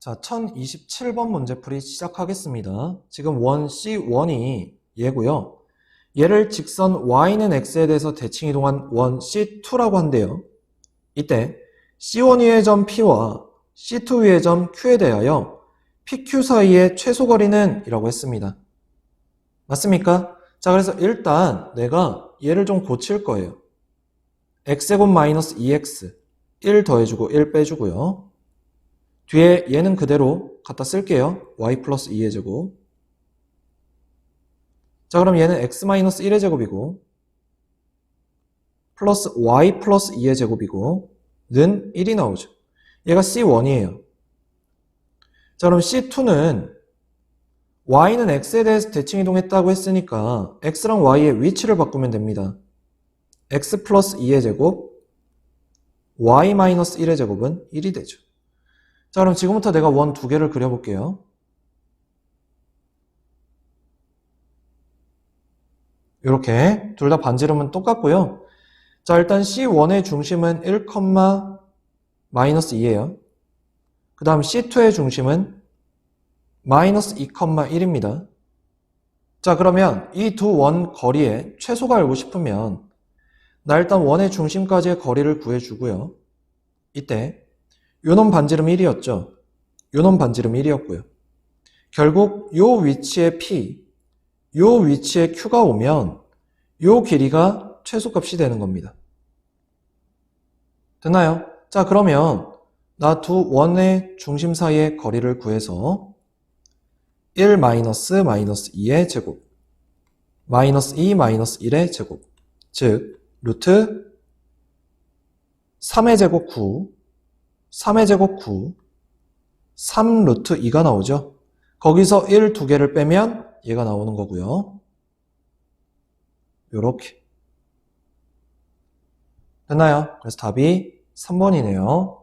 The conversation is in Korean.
자, 1027번 문제풀이 시작하겠습니다. 지금 원 C1이 얘고요. 얘를 직선 y는 x에 대해서 대칭 이동한 원 C2라고 한대요. 이때 C1 위의 점 P와 C2 위의 점 Q에 대하여 PQ 사이의 최소 거리는 이라고 했습니다. 맞습니까? 자, 그래서 일단 내가 얘를 좀 고칠 거예요. x제곱 마이너스 2x 1 더해주고 1 빼주고요. 뒤에 얘는 그대로 갖다 쓸게요. y 플러스 2의 제곱. 자, 그럼 얘는 x 마이너스 1의 제곱이고, 플러스 y 플러스 2의 제곱이고, 는 1이 나오죠. 얘가 C1이에요. 자, 그럼 C2는 y는 x에 대해서 대칭 이동했다고 했으니까 x랑 y의 위치를 바꾸면 됩니다. x 플러스 2의 제곱, y 마이너스 1의 제곱은 1이 되죠. 자, 그럼 지금부터 내가 원 두 개를 그려볼게요. 이렇게 둘 다 반지름은 똑같고요. 자, 일단 C1의 중심은 1, 마이너스 2예요. 그 다음 C2의 중심은 마이너스 2,1입니다. 자, 그러면 이 두 원 거리의 최소가 알고 싶으면 나 일단 원의 중심까지의 거리를 구해주고요. 이때 요놈 반지름 1이었죠. 요놈 반지름 1이었고요. 결국 요 위치에 P, 요 위치에 Q가 오면 요 길이가 최소값이 되는 겁니다. 됐나요? 자, 그러면 나 두 원의 중심 사이의 거리를 구해서 1 마이너스 마이너스 2의 제곱 마이너스 2 마이너스 1의 제곱 즉 루트 3의 제곱 9 3의 제곱 9 3 루트 2가 나오죠? 거기서 1두 개를 빼면 얘가 나오는 거고요. 요렇게. 됐나요? 그래서 답이 3번이네요